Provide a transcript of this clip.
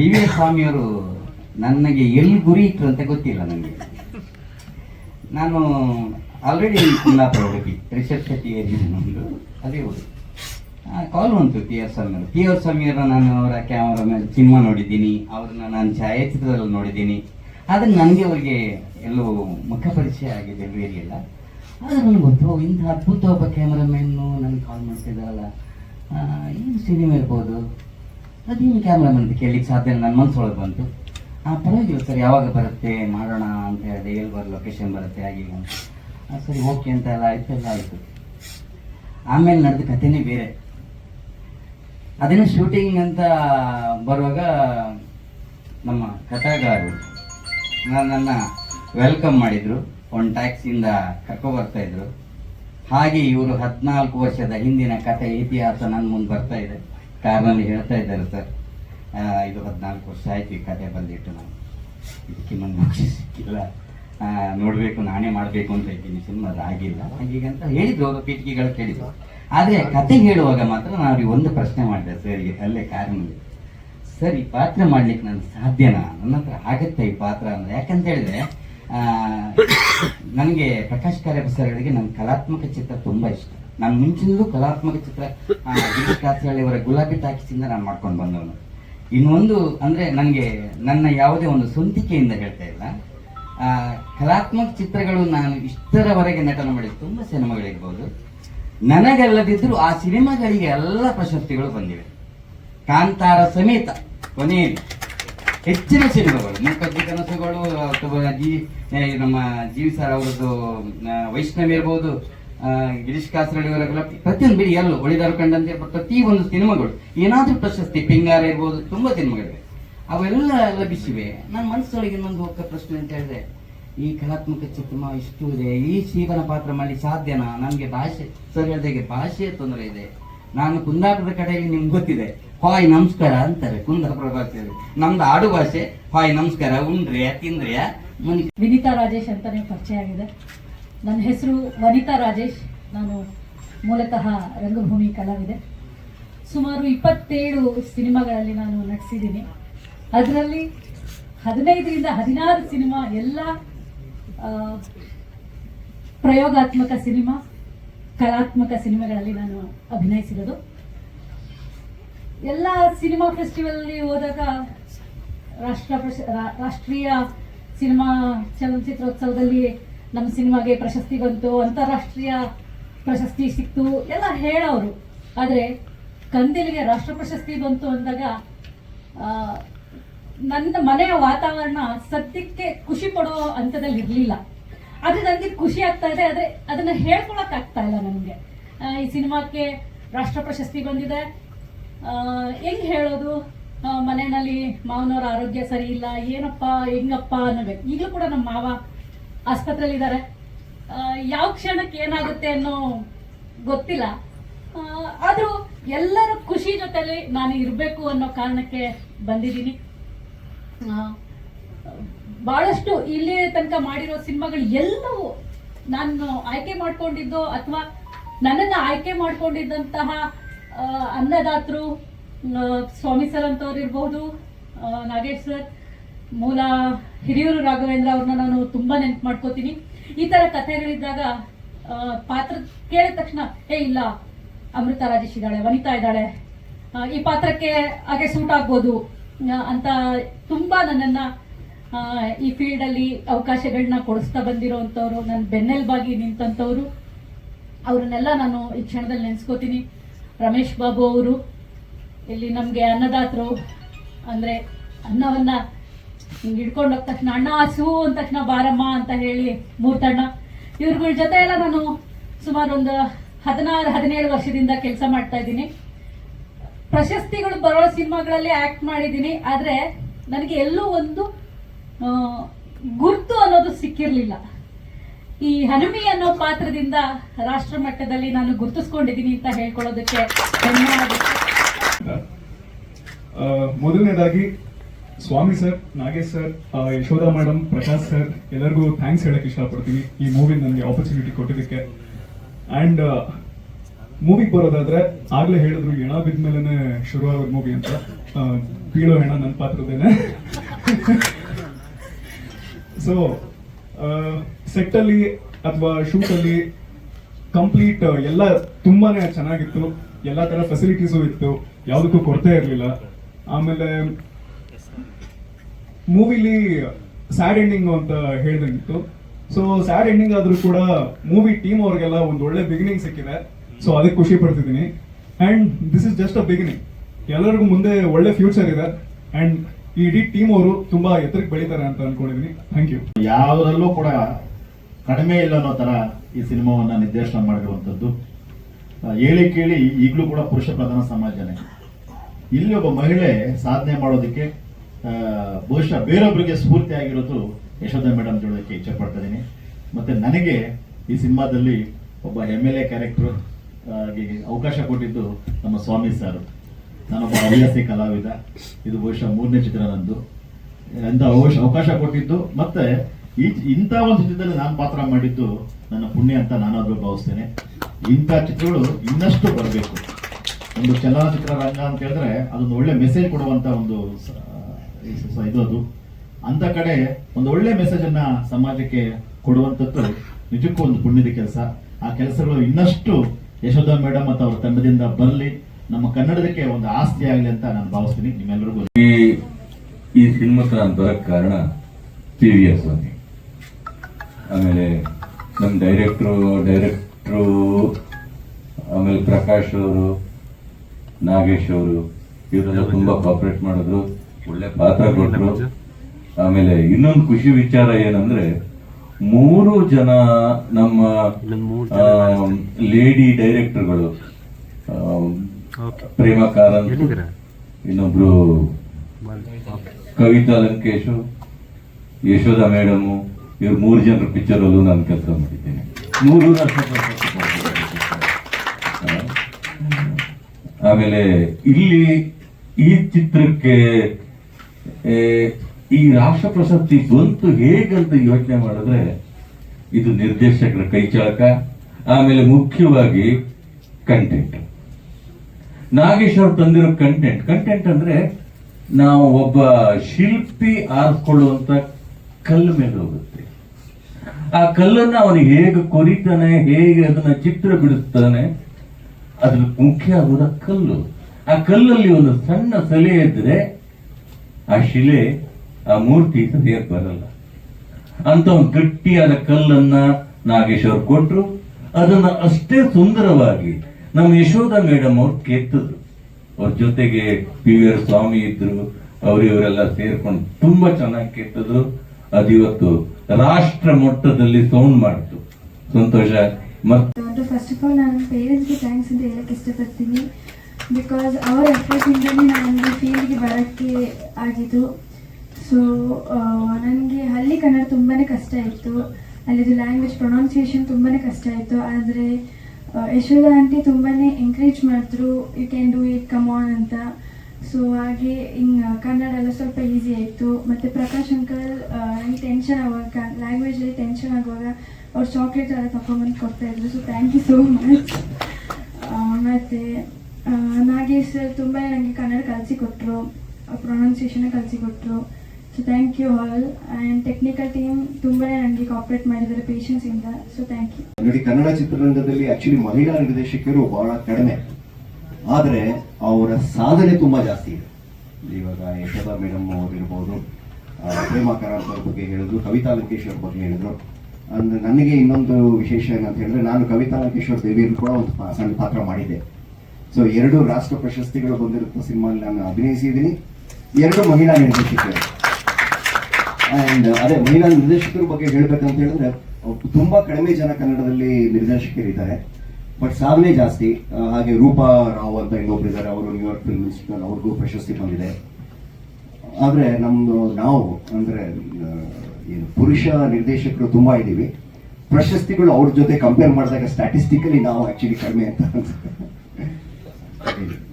P V ಸ್ವಾಮಿಯವರು ನನಗೆ ಎಲ್ಲಿ ಗುರಿ ಇಟ್ಟರು ಅಂತ ಗೊತ್ತಿಲ್ಲ ನನಗೆ. ನಾನು ಆಲ್ರೆಡಿ ಕುಂದಾಪುರ ಹುಡುಗಿ ರಿಸರ್ಚ್ ನಮ್ಮದು ಅದೇ ಊರು ಕಾಲ್ ಬಂತು ಪಿ ಆರ್ ಸ್ವಾಮಿಯವರು. ಪಿ ಆರ್ ಸ್ವಾಮಿಯವರು ನಾನು ಅವರ ಕ್ಯಾಮರಾ ಮೇಲೆ ಸಿನಿಮಾ ನೋಡಿದ್ದೀನಿ. ಅವ್ರನ್ನ ನಾನು ಛಾಯಾಚಿತ್ರದಲ್ಲಿ ನೋಡಿದ್ದೀನಿ. ಆದರೆ ನನಗೆ ಅವರಿಗೆ ಎಲ್ಲೂ ಮುಖ ಪರಿಚಯ ಆಗಿದೆ ಇರಲಿಲ್ಲ ಆದರೆ ನನಗೆ ಗೊತ್ತು ಇಂಥ ಅದ್ಭುತ ಒಬ್ಬ ಕ್ಯಾಮ್ರಾಮನ್ನು ನನಗೆ ಕಾಲ್ ಮಾಡ್ತಿದ್ದಾರಲ್ಲ ಏನು ಸಿನಿಮಾ ಇರ್ಬೋದು? ಅದೇನು ಕ್ಯಾಮ್ರಾ ಬಂತು ಕೇಳಲಿಕ್ಕೆ ಸಾಧ್ಯ ನನ್ನ ಮನಸ್ಸೊಳಗೆ ಬಂತು. ಆ ಪರವಾಗಿಲ್ಲ ಸರ್, ಯಾವಾಗ ಬರುತ್ತೆ, ಮಾಡೋಣ ಅಂತ ಹೇಳಿದೆ, ಎಲ್ಲಿ ಬರೋ ಲೊಕೇಶನ್ ಬರುತ್ತೆ ಹಾಗೆ ಅಂತ. ಸರಿ, ಓಕೆ ಅಂತ ಎಲ್ಲ ಆಯ್ತು, ಎಲ್ಲ ಆಯಿತು. ಆಮೇಲೆ ನಡೆದ ಕಥೆನೇ ಬೇರೆ. ಅದೇನೋ ಶೂಟಿಂಗ್ ಅಂತ ಬರುವಾಗ ನಮ್ಮ ಕಥಾಗಾರರು ನನ್ನನ್ನು ವೆಲ್ಕಮ್ ಮಾಡಿದರು. ಒಂದು ಟ್ಯಾಕ್ಸಿಯಿಂದ ಕರ್ಕೊ ಬರ್ತಾ ಇದ್ರು. ಹಾಗೆ ಇವರು ಹದಿನಾಲ್ಕು ವರ್ಷದ ಹಿಂದಿನ ಕಥೆ, ಇತಿಹಾಸ ನನ್ನ ಮುಂದೆ ಬರ್ತಾ ಇದೆ. ಕಾರ್ನಲ್ಲಿ ಹೇಳ್ತಾ ಇದ್ದಾರೆ ಸರ್. ಇದು ಹದಿನಾಲ್ಕು ವರ್ಷ ಆಯ್ತು ಈ ಕತೆ ಬಂದಿಟ್ಟು ನಾನು. ಇದಕ್ಕೆ ನನ್ನ ನಕ್ಷೆ ಸಿಕ್ಕಿಲ್ಲ. ನೋಡಬೇಕು, ನಾನೇ ಮಾಡಬೇಕು ಅಂತ ಇದ್ದೀನಿ. ಆಗಿಲ್ಲ. ಹಾಗೀಗ ಅಂತ ಹೇಳಿದ್ರು ಅವರು ಪೀಠಿಕೆಗಳು ಕೇಳಿದ್ರು. ಆದರೆ ಕತೆ ಹೇಳುವಾಗ ಮಾತ್ರ ನಾನು ಅವ್ರಿಗೆ ಒಂದು ಪ್ರಶ್ನೆ ಮಾಡಿದೆ ಸರಿಗೆ ಅಲ್ಲೇ ಕಾರ್ನಲ್ಲಿ ಸರ್, ಈ ಪಾತ್ರ ಮಾಡ್ಲಿಕ್ಕೆ ನನ್ಗೆ ಸಾಧ್ಯನಾ? ನನ್ನ ಹತ್ರ ಆಗತ್ತೆ ಈ ಪಾತ್ರ? ಅಂದರೆ ಯಾಕಂತ ಹೇಳಿದ್ರೆ ನನಗೆ ಪ್ರಕಾಶ್ ಕಾರ್ಯಪ್ಪ ಸರ್ಗಳಿಗೆ ನನ್ನ ಕಲಾತ್ಮಕ ಚಿತ್ರ ತುಂಬ ಇಷ್ಟ. ನಾನು ಮುಂಚಿನದು ಕಲಾತ್ಮಕ ಚಿತ್ರ ಅವರ ಗುಲಾಬಿ ಟಾಕಿಸಿಂದ ನಾನು ಮಾಡ್ಕೊಂಡು ಬಂದವನು. ಇನ್ನೊಂದು ಅಂದ್ರೆ ನನಗೆ ನನ್ನ ಯಾವುದೇ ಒಂದು ಸ್ವಂತಿಕೆಯಿಂದ ಹೇಳ್ತಾ ಇಲ್ಲ. ಕಲಾತ್ಮಕ ಚಿತ್ರಗಳು ನಾನು ಇಷ್ಟರವರೆಗೆ ನಟನ ಮಾಡಿದ ತುಂಬಾ ಸಿನಿಮಾಗಳಿರ್ಬೋದು. ನನಗಲ್ಲದಿದ್ದರೂ ಆ ಸಿನಿಮಾಗಳಿಗೆ ಎಲ್ಲ ಪ್ರಶಸ್ತಿಗಳು ಬಂದಿವೆ. ಕಾಂತಾರ ಸಮೇತ, ಕೊನೆಯಲ್ಲಿ. ಹೆಚ್ಚಿನ ಸಿನಿಮಾಗಳು ಮುಖದ್ದಿ ಕನಸುಗಳು, ಅಥವಾ ಜಿ ನಮ್ಮ ಜೀವಿ ಸರ್ ಅವರದ್ದು ವೈಷ್ಣವಿ ಇರ್ಬೋದು ಗಿರೀಶ್ ಕಾಸರಡಿ ಅವರ ಗುಲಾಬಿ ಪ್ರತಿಯೊಂದು ಬಿಡಿ ಎಲ್ಲೂ ಒಳಿದಾರು ಕಂಡಂತೆ ಪ್ರತಿ ಒಂದು ಸಿನಿಮಾಗಳು, ಏನಾದ್ರೂ ಪ್ರಶಸ್ತಿ, ಪಿಂಗಾರ ಇರ್ಬೋದು, ತುಂಬಾ ಸಿನಿಮಾಗಳಿವೆ. ಅವೆಲ್ಲ ಲಭಿಸಿವೆ. ನನ್ನ ಮನಸ್ಸೊಳಗೆ ಇನ್ನೊಂದು ಹೋಗ್ತಾ ಪ್ರಶ್ನೆ ಅಂತ ಹೇಳಿದ್ರೆ, ಈ ಕಲಾತ್ಮಕ ಚಿತ್ರಮ ಇಷ್ಟು ಇದೆ, ಈ ಜೀವನ ಪಾತ್ರ ಮಾಡಿ ಸಾಧ್ಯನಾ? ನನಗೆ ಭಾಷೆ, ಸರ್ ಹೇಳಿದಾಗೆ ಭಾಷೆಯ ತೊಂದರೆ ಇದೆ. ನಾನು ಕುಂದಾಪುರದ ಕಡೆಯಲ್ಲಿ ನಿಮ್ಗೆ ಗೊತ್ತಿದೆ, ಹಾಯ್ ನಮಸ್ಕಾರ ಅಂತಾರೆ ಕುಂದಾಪುರ ಭಾಷೆಯಲ್ಲಿ. ನಮ್ದು ಆಡು ಭಾಷೆ, ಹಾಯ್ ನಮಸ್ಕಾರ ಉಂಡ್ರಿಯಾ ತಿಂದ್ರಿಯಾ ವಿನಿತಾ ರಾಜೇಶ್ ಅಂತಾನೆ ಪರಿಚಯ ಆಗಿದೆ. ನನ್ನ ಹೆಸರು ವನಿತಾ ರಾಜೇಶ್. ನಾನು ಮೂಲತಃ ರಂಗಭೂಮಿ ಕಲಾವಿದೆ. ಸುಮಾರು ಇಪ್ಪತ್ತೇಳು ಸಿನಿಮಾಗಳಲ್ಲಿ ನಾನು ನಟಿಸಿದ್ದೀನಿ. ಅದರಲ್ಲಿ ಹದಿನೈದರಿಂದ ಹದಿನಾರು ಸಿನಿಮಾ, ಎಲ್ಲ ಪ್ರಯೋಗಾತ್ಮಕ ಸಿನಿಮಾ, ಕಲಾತ್ಮಕ ಸಿನಿಮಾಗಳಲ್ಲಿ ನಾನು ಅಭಿನಯಿಸಿರೋದು. ಎಲ್ಲ ಸಿನಿಮಾ ಫೆಸ್ಟಿವಲಲ್ಲಿ ಹೋದಾಗ ರಾಷ್ಟ್ರ ರಾಷ್ಟ್ರೀಯ ಸಿನಿಮಾ ಚಲನಚಿತ್ರೋತ್ಸವದಲ್ಲಿ ನಮ್ಮ ಸಿನಿಮಾಗೆ ಪ್ರಶಸ್ತಿ ಬಂತು, ಅಂತಾರಾಷ್ಟ್ರೀಯ ಪ್ರಶಸ್ತಿ ಸಿಕ್ತು, ಎಲ್ಲ ಹೇಳೋರು. ಆದರೆ ಕಂದಿಲಿಗೆ ರಾಷ್ಟ್ರ ಪ್ರಶಸ್ತಿ ಬಂತು ಅಂದಾಗ ನನ್ನ ಮನೆಯ ವಾತಾವರಣ ಸದ್ಯಕ್ಕೆ ಖುಷಿ ಪಡೋ ಹಂತದಲ್ಲಿ ಇರಲಿಲ್ಲ. ಆದರೆ ನನಗೆ ಖುಷಿ ಆಗ್ತಾ ಇದೆ, ಆದರೆ ಅದನ್ನು ಹೇಳ್ಕೊಳಕ್ ಆಗ್ತಾ ಇಲ್ಲ ನನಗೆ. ಈ ಸಿನಿಮಾಕ್ಕೆ ರಾಷ್ಟ್ರ ಪ್ರಶಸ್ತಿ ಬಂದಿದೆ. ಹೆಂಗೆ ಹೇಳೋದು? ಮನೆಯಲ್ಲಿ ಮಾವನವರ ಆರೋಗ್ಯ ಸರಿ ಇಲ್ಲ, ಏನಪ್ಪ, ಹೆಂಗಪ್ಪ ಅನ್ನಬೇಕು ಈಗಲೂ ಕೂಡ ನಮ್ಮ ಮಾವ ಆಸ್ಪತ್ರೆಯಲ್ಲಿ ಇದ್ದಾರೆ ಯಾವ ಕ್ಷಣಕ್ಕೆ ಏನಾಗುತ್ತೆ ಅನ್ನೋ ಗೊತ್ತಿಲ್ಲ. ಆದರೂ ಎಲ್ಲರ ಖುಷಿ ಜೊತೆಲಿ ನಾನು ಇರಬೇಕು ಅನ್ನೋ ಕಾರಣಕ್ಕೆ ಬಂದಿದ್ದೀನಿ. ಬಹಳಷ್ಟು ಇಲ್ಲಿ ತನಕ ಮಾಡಿರೋ ಸಿನಿಮಾಗಳು ಎಲ್ಲವೂ ನಾನು ಆಯ್ಕೆ ಮಾಡ್ಕೊಂಡಿದ್ದು ಅಥವಾ ನನ್ನನ್ನು ಆಯ್ಕೆ ಮಾಡ್ಕೊಂಡಿದ್ದಂತಹ ಅನ್ನದಾತರು ಸ್ವಾಮಿ ಸರ್ ಅಂತವ್ರು ಇರ್ಬೋದು ನಾಗೇಶ್ ಸರ್, ಮೂಲ ಹಿರಿಯೂರು ರಾಘವೇಂದ್ರ ಅವ್ರನ್ನ ನಾನು ತುಂಬಾ ನೆನ್ಪು ಮಾಡ್ಕೋತೀನಿ. ಈ ತರ ಕಥೆಗಳಿದ್ದಾಗ ಪಾತ್ರ ಕೇಳಿದ ತಕ್ಷಣ ಏ ಇಲ್ಲ, ಅಮೃತ ರಾಜೇಶ್ ಇದ್ದಾಳೆ, ವನಿತಾ ಇದ್ದಾಳೆ. ಈ ಪಾತ್ರಕ್ಕೆ ಹಾಗೆ ಸೂಟ್ ಆಗ್ಬೋದು ಅಂತ ತುಂಬಾ ನನ್ನನ್ನ ಈ ಫೀಲ್ಡ್ ಅಲ್ಲಿ ಅವಕಾಶಗಳನ್ನ ಕೊಡಿಸ್ತಾ ಬಂದಿರೋಂಥವ್ರು ನನ್ನ ಬೆನ್ನೆಲ್ಬಾಗಿ ನಿಂತಂಥವ್ರು. ಅವ್ರನ್ನೆಲ್ಲ ನಾನು ಈ ಕ್ಷಣದಲ್ಲಿ ನೆನೆಸ್ಕೋತೀನಿ. ರಮೇಶ್ ಬಾಬು ಅವರು, ಇಲ್ಲಿ ನಮಗೆ ಅನ್ನದಾತರು. ಅಂದ್ರೆ ಅನ್ನವನ್ನ ಹಿಂಗ್ ಹಿಡ್ಕೊಂಡು ಹೋದ ತಕ್ಷಣ, ಅಣ್ಣ ಹಸು ಅಂದ ತಕ್ಷಣ, ಬಾರಮ್ಮ! ಅಂತ ಹೇಳಿ ಮೂರ್ತಣ್ಣ ಇವ್ರಗಳ ಜೊತೆ ಎಲ್ಲ ನಾನು ಸುಮಾರು ಒಂದು ಹದಿನಾರು, ಹದಿನೇಳು ವರ್ಷದಿಂದ ಕೆಲಸ ಮಾಡ್ತಾ ಇದ್ದೀನಿ. ಪ್ರಶಸ್ತಿಗಳು ಬರೋ ಸಿನಿಮಾಗಳಲ್ಲಿ ಆಕ್ಟ್ ಮಾಡಿದ್ದೀನಿ, ಆದ್ರೆ ನನಗೆ ಎಲ್ಲೂ ಒಂದು ಗುರುತು ಅನ್ನೋದು ಸಿಕ್ಕಿರಲಿಲ್ಲ. ಈ ಹನುಮಿ ಅನ್ನೋ ಪಾತ್ರದಿಂದ ರಾಷ್ಟ್ರ ಮಟ್ಟದಲ್ಲಿ ನಾನು ಗುರ್ತಿಸ್ಕೊಂಡಿದ್ದೀನಿ ಅಂತ ಹೇಳ್ಕೊಳ್ಳೋದಕ್ಕೆ ಧನ್ಯವಾದ ಮೊದಲನೇದಾಗಿ Swami sir, Nagesh sir Yashoda madam Prakash sir, ಎಲ್ಲರಿಗೂ ಥ್ಯಾಂಕ್ಸ್ ಹೇಳಕ್ ಇಷ್ಟಪಡ್ತೀನಿ ಈ ಮೂವಿ ನನಗೆ ಆಪರ್ಚುನಿಟಿ ಕೊಟ್ಟಿದ್ದಕ್ಕೆ. ಅಂಡ್ ಮೂವಿಗೆ ಬರೋದಾದ್ರೆ ಆಗ್ಲೇ ಹೇಳಿದ್ರು ಎಣ ಬಿದ್ಮೇಲೆ ಶುರು ಆಗೋದು ಮೂವಿ ಅಂತ ಬೀಳೋ ಹೆಣ ನನ್ನ ಪಾತ್ರದೇನೆ ಸೊ ಸೆಟ್ಟಲ್ಲಿ ಅಥವಾ ಶೂಟಲ್ಲಿ ಕಂಪ್ಲೀಟ್ ಎಲ್ಲ ತುಂಬಾನೇ ಚೆನ್ನಾಗಿತ್ತು. ಎಲ್ಲ ತರ ಫೆಸಿಲಿಟೀಸು ಇತ್ತು. ಯಾವುದಕ್ಕೂ ಕೊರತೆ ಇರಲಿಲ್ಲ. ಆಮೇಲೆ ಮೂವಿಲಿ ಸ್ಯಾಡ್ ಎಂಡಿಂಗ್ ಅಂತ ಹೇಳ್ದಂಗಿತ್ತು. ಸೊ ಸ್ಯಾಡ್ ಎಂಡಿಂಗ್ ಆದ್ರೂ ಕೂಡ ಮೂವಿ ಟೀಮ್ ಅವ್ರಿಗೆಲ್ಲ ಒಂದು ಒಳ್ಳೆ ಬಿಗಿನಿಂಗ್ ಸಿಕ್ಕಿದೆ. ಸೊ ಅದಕ್ಕೆ ಖುಷಿ ಪಡ್ತಿದ್ದೀನಿ. And this is just a beginning ಎಲ್ಲರಿಗೂ ಮುಂದೆ ಒಳ್ಳೆ ಫ್ಯೂಚರ್ ಇದೆ. ಅಂಡ್ ಇಡೀ ಟೀಮ್ ಅವರು ತುಂಬಾ ಎತ್ತರಕ್ಕೆ ಬೆಳೀತಾರೆ ಅಂತ ಅನ್ಕೊಂಡಿದ್ದೀನಿ. ಥ್ಯಾಂಕ್ ಯು ಯಾವುದರಲ್ಲೂ ಕೂಡ ಕಡಿಮೆ ಇಲ್ಲ ಅನ್ನೋ ತರ ಈ ಸಿನಿಮಾವನ್ನ ನಿರ್ದೇಶನ ಮಾಡಿರುವಂಥದ್ದು. ಹೇಳಿ ಕೇಳಿ ಈಗಲೂ ಕೂಡ ಪುರುಷ ಪ್ರಧಾನ ಸಮಾಜನೇ. ಇಲ್ಲಿ ಒಬ್ಬ ಮಹಿಳೆ ಸಾಧನೆ ಮಾಡೋದಕ್ಕೆ ಬಹುಶಃ ಬೇರೊಬ್ಬರಿಗೆ ಸ್ಫೂರ್ತಿ ಆಗಿರೋದು ಯಶೋಧ ಮೇಡಮ್ ಜೋಡೋದಕ್ಕೆ ಇಚ್ಛೆ ಪಡ್ತಾ ಇದ್ದೀನಿ. ಮತ್ತೆ ನನಗೆ ಈ ಸಿನಿಮಾದಲ್ಲಿ ಒಬ್ಬ ಎಂ ಎಲ್ ಎ ಕ್ಯಾರೆಕ್ಟರ್ ಅವಕಾಶ ಕೊಟ್ಟಿದ್ದು ನಮ್ಮ ಸ್ವಾಮಿ ಸರ್ ನಾನೊಬ್ಬ ಹವ್ಯಾಸಿ ಕಲಾವಿದ. ಇದು ಬಹುಶಃ ಮೂರನೇ ಚಿತ್ರ ನಂದು. ಅಂತ ಅವಕಾಶ- ಕೊಟ್ಟಿದ್ದು. ಮತ್ತೆ ಈ ಇಂಥ ಒಂದು ಚಿತ್ರದಲ್ಲಿ ನಾನು ಪಾತ್ರ ಮಾಡಿದ್ದು ನನ್ನ ಪುಣ್ಯ ಅಂತ ನಾನಾದ್ರೂ ಭಾವಿಸ್ತೇನೆ. ಇಂಥ ಚಿತ್ರಗಳು ಇನ್ನಷ್ಟು ಬರಬೇಕು. ಒಂದು ಚಲನಚಿತ್ರ ರಂಗ ಅಂತ ಹೇಳಿದ್ರೆ ಅದೊಂದು ಒಳ್ಳೆ ಮೆಸೇಜ್ ಕೊಡುವಂತ ಒಂದು ಸ- ಇದು ಅದು ಅಂತ ಕಡೆ ಒಂದು ಒಳ್ಳೆ ಮೆಸೇಜ್ ಅನ್ನ ಸಮಾಜಕ್ಕೆ ಕೊಡುವಂತದ್ದು ನಿಜಕ್ಕೂ ಒಂದು ಪುಣ್ಯದ ಕೆಲಸ. ಆ ಕೆಲಸಗಳು ಇನ್ನಷ್ಟು ಯಶೋಧ ಮೇಡಮ್ ಮತ್ತು ಅವರ ತಂಡದಿಂದ ಬರಲಿ. ನಮ್ಮ ಕನ್ನಡದಕ್ಕೆ ಒಂದು ಆಸ್ತಿ ಆಗಲಿ ಅಂತ ನಾನು ಭಾವಿಸ್ತೀನಿ. ನಿಮ್ಮೆಲ್ಲರಿಗೂ ಈ ಈ ಸಿನಿಮಾಕ್ಕೆ ನಾನು ಬರಕ್ ಕಾರಣ ಪಿ ವಿ ಎಸ್. ಸ್ವಾಮಿ ಆಮೇಲೆ ನಮ್ಮ ಡೈರೆಕ್ಟ್ರು ಡೈರೆಕ್ಟ್ರು ಆಮೇಲೆ ಪ್ರಕಾಶ್ ಅವರು, ನಾಗೇಶ್ ಅವರು, ಇವರೆಲ್ಲ ತುಂಬಾ ಕಾಪರೇಟ್ ಮಾಡಿದ್ರು. ಒಳ್ಳೆ ಪಾತ್ರ ಕೊಟ್ಟರು ಆಮೇಲೆ ಇನ್ನೊಂದು ಖುಷಿ ವಿಚಾರ ಏನಂದ್ರೆ ಮೂರು ಜನ ನಮ್ಮ ಲೇಡಿ ಡೈರೆಕ್ಟರ್ಗಳು. ಪ್ರೇಮ ಕಾರಂತ್ ಇನ್ನೊಬ್ರು ಕವಿತಾ ಲಂಕೇಶ್ ಯಶೋಧ ಮೇಡಮ್ ಇವ್ರು ಮೂರು ಜನರ ಪಿಕ್ಚರ್ ಅಲ್ಲೂ ನಾನು ಕೆಲಸ ಮಾಡಿದ್ದೇನೆ ಮೂರು ಆಮೇಲೆ ಇಲ್ಲಿ ಈ ಚಿತ್ರಕ್ಕೆ ಈ ರಾಷ್ಟ್ರ ಪ್ರಶಸ್ತಿ ಬಂತು ಹೇಗಂತ ಯೋಚನೆ ಮಾಡಿದ್ರೆ ಇದು ನಿರ್ದೇಶಕರ ಕೈಚಳಕ ಆಮೇಲೆ ಮುಖ್ಯವಾಗಿ ಕಂಟೆಂಟ್ ನಾಗೇಶ್ ಅವರು ತಂದಿರೋ ಕಂಟೆಂಟ್ ಕಂಟೆಂಟ್ ಅಂದ್ರೆ ನಾವು ಒಬ್ಬ ಶಿಲ್ಪಿ ಆರಿಸ್ಕೊಳ್ಳುವಂತ ಕಲ್ಲು ಮೇಲೆ ಹೋಗುತ್ತೆ. ಆ ಕಲ್ಲನ್ನು ಅವನಿಗೆ ಹೇಗೆ ಕೊರಿತಾನೆ, ಹೇಗೆ ಅದನ್ನ ಚಿತ್ರ ಬಿಡಿಸ್ತಾನೆ ಅದ್ರ ಮುಖ್ಯ ಆಗುವುದ ಕಲ್ಲು. ಆ ಕಲ್ಲಲ್ಲಿ ಒಂದು ಸಣ್ಣ ಸೆಲೆ ಇದ್ರೆ ಆ ಶಿಲೆ, ಆ ಮೂರ್ತಿ ಸರಿಯಾಗಿ ಬರಲ್ಲ. ಅಂತ ಒಂದು ಗಟ್ಟಿಯಾದ ಕಲ್ಲನ್ನ ನಾಗೇಶ್ವರ್ ಕೊಟ್ರು. ಅದನ್ನ ಅಷ್ಟೇ ಸುಂದರವಾಗಿ ನಮ್ಮ ಯಶೋಧ ಮೇಡಮ್ ಅವ್ರು ಕೆತ್ತದ್ರು. ಅವ್ರ ಜೊತೆಗೆ ಪಿ ವಿ ಆರ್ ಸ್ವಾಮಿ ಇದ್ರು ಅವರಿವರೆಲ್ಲ ಸೇರ್ಕೊಂಡು ತುಂಬಾ ಚೆನ್ನಾಗಿ ಕೆತ್ತದ್ರು. ಅದಿವತ್ತು ರಾಷ್ಟ್ರ ಮಟ್ಟದಲ್ಲಿ ಸೌಂಡ್ ಮಾಡ್ತು. ಸಂತೋಷ. ಮತ್ತೆ ಫಸ್ಟ್ ಆಫ್ ಆಲ್ ನಾನು ಪೇರೆಂಟ್ಸ್ಗೆ ಥ್ಯಾಂಕ್ಸ್ ಅಂತ ಹೇಳಕ್ಕೆ ಇಷ್ಟಪಡ್ತೀನಿ. ಬಿಕಾಸ್ ಅವರ ಎಫರ್ಟಿಂದಲೇ ನಾನು ಫೀಲ್ಡ್ಗೆ ಬರೋಕ್ಕೆ ಆಗಿತ್ತು. ಸೊ ನನಗೆ ಅಲ್ಲಿ ಕನ್ನಡ ತುಂಬಾ ಕಷ್ಟ ಇತ್ತು. ಅಲ್ಲಿದು ಲ್ಯಾಂಗ್ವೇಜ್ ಪ್ರೊನೌನ್ಸಿಯೇಷನ್ ತುಂಬಾ ಕಷ್ಟ ಇತ್ತು. ಆದರೆ ಯಶೋಧ ಆಂಟಿ ತುಂಬಾ ಎಂಕರೇಜ್ ಮಾಡಿದ್ರು you can do it come on ಅಂತ. ಸೊ ಹಾಗೆ ಹಿಂಗೆ ಕನ್ನಡ ಎಲ್ಲ ಸ್ವಲ್ಪ ಈಸಿ ಆಯಿತು. ಮತ್ತು ಪ್ರಕಾಶ್ ಅಂಕಲ್ ನನಗೆ ಟೆನ್ಷನ್ ಆಗುವಾಗ ಲ್ಯಾಂಗ್ವೇಜಲ್ಲಿ ಟೆನ್ಷನ್ ಆಗುವಾಗ ಅವ್ರು ಚಾಕ್ಲೇಟ್ ಎಲ್ಲ ತಗೊಂಬಂದು ಕೊಡ್ತಾಯಿದ್ರು so thank you so much ಮತ್ತು ನಾಗೇಶ್ ಸರ್ ತುಂಬ ನನಗೆ ಕನ್ನಡ ಕಲಿಸಿಕೊಟ್ರು pronunciation ಕಲಿಸಿಕೊಟ್ರು. So thank you all and technical team ತುಂಬಾ ನನಗೆ ಕಾಪ್ರೇಟ್ ಮಾಡಿದ್ದಾರೆ ಪೇಷನ್ಸಿಂದ ಸೊ ಥ್ಯಾಂಕ್ ಯು ನೋಡಿ, ಕನ್ನಡ ಚಿತ್ರರಂಗದಲ್ಲಿ ಆಕ್ಚುಲಿ ಮಹಿಳಾ ನಿರ್ದೇಶಕರು ಬಹಳ ಕಡಿಮೆ. ಆದರೆ ಅವರ ಸಾಧನೆ ತುಂಬಾ ಜಾಸ್ತಿ ಇದೆ. ಇವಾಗ ಯಶೋದಾ ಮೇಡಮ್ ಅವರಿರ್ಬೋದು ಪ್ರೇಮಾ ಕಾರಂತ್ ಅವ್ರ ಬಗ್ಗೆ ಹೇಳಿದ್ರು, ಕವಿತಾ ಲಂಕೇಶ್ ಬಗ್ಗೆ ಹೇಳಿದ್ರು. ಅಂದ್ರೆ ನನಗೆ ಇನ್ನೊಂದು ವಿಶೇಷ ಏನಂತ ಹೇಳಿದ್ರೆ, ನಾನು ಕವಿತಾ ಲಂಕೇಶ್ವರ್ ದೇವಿಯರು ಕೂಡ ಒಂದು ಸಣ್ಣ ಪಾತ್ರ ಮಾಡಿದ್ದೆ. ಸೊ ಎರಡು ರಾಷ್ಟ್ರ ಪ್ರಶಸ್ತಿಗಳು ಬಂದಿರುವ ಸಿನಿಮಾ ನಾನು ಅಭಿನಯಿಸಿದ್ದೀನಿ. ಎರಡು ಮಹಿಳಾ ನಿರ್ದೇಶಕರು. ಅಂಡ್ ಅದೇ, ಮಹಿಳಾ ನಿರ್ದೇಶಕರ ಬಗ್ಗೆ ಹೇಳ್ಬೇಕಂತ ಹೇಳಿದ್ರೆ ತುಂಬಾ ಕಡಿಮೆ ಜನ ಕನ್ನಡದಲ್ಲಿ ನಿರ್ದೇಶಕರಿದ್ದಾರೆ. ಬಟ್ ಸಾಧನೆ ಜಾಸ್ತಿ ಹಾಗೆ ರೂಪಾ ರಾವ್ ಅಂತ ಇನ್ನೊಬ್ರು ಇದ್ದಾರೆ ಅವರು ನ್ಯೂಯಾರ್ಕ್ ಫಿಲ್ಮ್ ಇನ್ಸ್ಟಿಟ್ಯೂಟ್ ಅವ್ರಿಗೂ ಪ್ರಶಸ್ತಿ ಬಂದಿದೆ. ಆದ್ರೆ ನಮ್ಮದು ನಾವು, ಅಂದ್ರೆ ಏನು, ಪುರುಷ ನಿರ್ದೇಶಕರು ತುಂಬಾ ಇದ್ದೀವಿ. ಪ್ರಶಸ್ತಿಗಳು ಅವ್ರ ಜೊತೆ ಕಂಪೇರ್ ಮಾಡಿದಾಗ ಸ್ಟ್ಯಾಟಿಸ್ಟಿಕಲಿ ನಾವು ಆ್ಯಕ್ಚುಲಿ ಕಡಿಮೆ ಅಂತ ಅನ್ಸುತ್ತೆ. Amém.